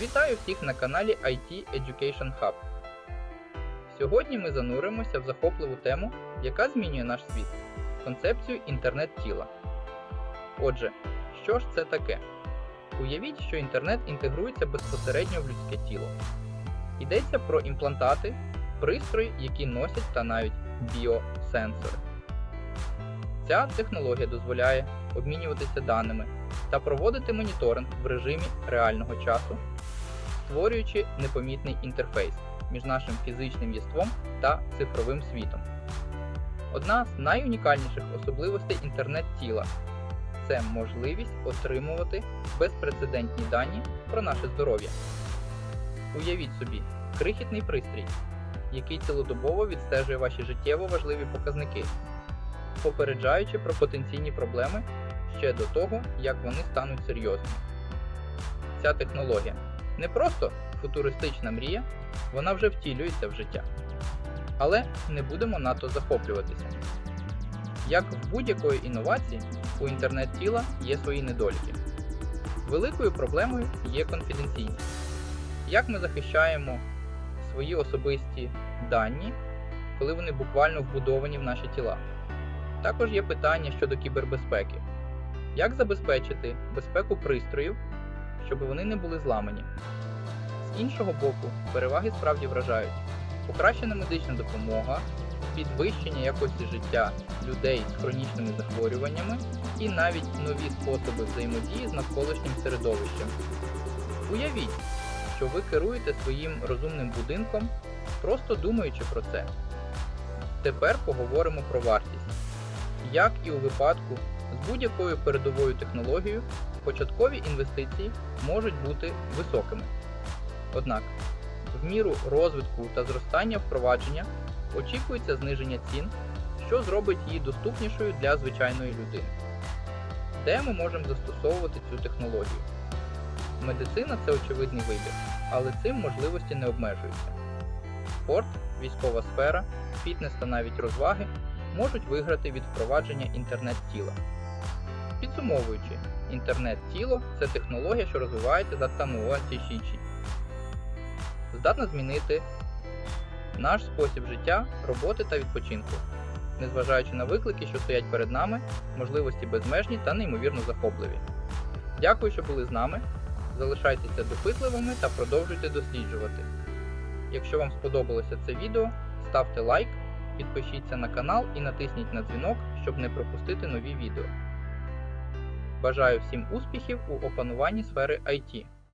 Вітаю всіх на каналі IT Education Hub. Сьогодні ми зануримося в захопливу тему, яка змінює наш світ концепцію інтернет тіла. Отже, що ж це таке? Уявіть, що інтернет інтегрується безпосередньо в людське тіло. Йдеться про імплантати, пристрої, які носять та навіть біосенсори. Ця технологія дозволяє обмінюватися даними та проводити моніторинг в режимі реального часу, створюючи непомітний інтерфейс між нашим фізичним єством та цифровим світом. Одна з найунікальніших особливостей інтернет-тіла це можливість отримувати безпрецедентні дані про наше здоров'я. Уявіть собі, крихітний пристрій, який цілодобово відстежує ваші життєво важливі показники, попереджаючи про потенційні проблеми ще до того, як вони стануть серйозними. Ця технологія не просто футуристична мрія, вона вже втілюється в життя. Але не будемо надто захоплюватися. Як в будь-якої інновації, у інтернет тіла є свої недоліки. Великою проблемою є конфіденційність. Як ми захищаємо свої особисті дані, коли вони буквально вбудовані в наші тіла? Також є питання щодо кібербезпеки. Як забезпечити безпеку пристроїв, щоб вони не були зламані? З іншого боку, переваги справді вражають. Покращена медична допомога, підвищення якості життя людей з хронічними захворюваннями і навіть нові способи взаємодії з навколишнім середовищем. Уявіть, що ви керуєте своїм розумним будинком, просто думаючи про це. Тепер поговоримо про вартість. Як і у випадку з будь-якою передовою технологією, початкові інвестиції можуть бути високими. Однак, в міру розвитку та зростання впровадження очікується зниження цін, що зробить її доступнішою для звичайної людини. Де ми можемо застосовувати цю технологію? Медицина це очевидний вибір, але цим можливості не обмежуються. Спорт, військова сфера, фітнес та навіть розваги можуть виграти від впровадження інтернет-тіла. Підсумовуючи, інтернет-тіло це технологія, що розвивається за Тамуа Тішічі. Здатна змінити наш спосіб життя, роботи та відпочинку, незважаючи на виклики, що стоять перед нами, можливості безмежні та неймовірно захопливі. Дякую, що були з нами. Залишайтеся допитливими та продовжуйте досліджувати. Якщо вам сподобалося це відео, ставте лайк, підпишіться на канал і натисніть на дзвінок, щоб не пропустити нові відео. Бажаю всім успіхів у опануванні сфери IT.